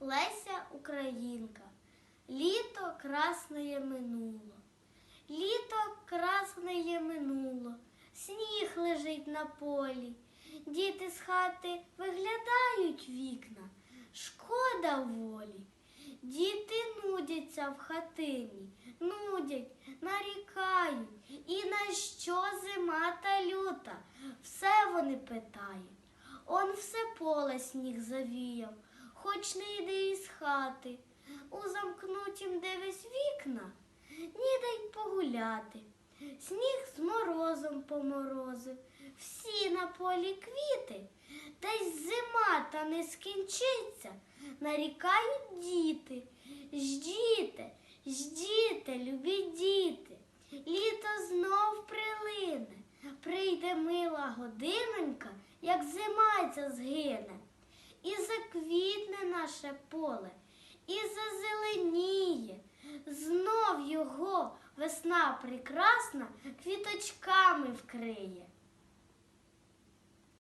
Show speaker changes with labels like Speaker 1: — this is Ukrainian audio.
Speaker 1: Леся Українка. Літо красне минуло. Літо красне минуло. Сніг лежить на полі. Діти з хати виглядають вікна. Шкода волі. Діти нудяться в хатині, нудять, нарікають. І на що зима та люта? Все вони питають. Он все поле сніг завіяв, хоч не йди із хати. У замкнутім дивись вікна, ніде й погуляти. Сніг з морозом поморозив, всі на полі квіти, десь зима та не скінчиться, нарікають діти. Ждіте, ждіте, любі діти, літо знов прилине, прийде мила годинонька, як зима ця згине, наше поле, і зазеленіє, знов його весна прекрасна квіточками вкриє.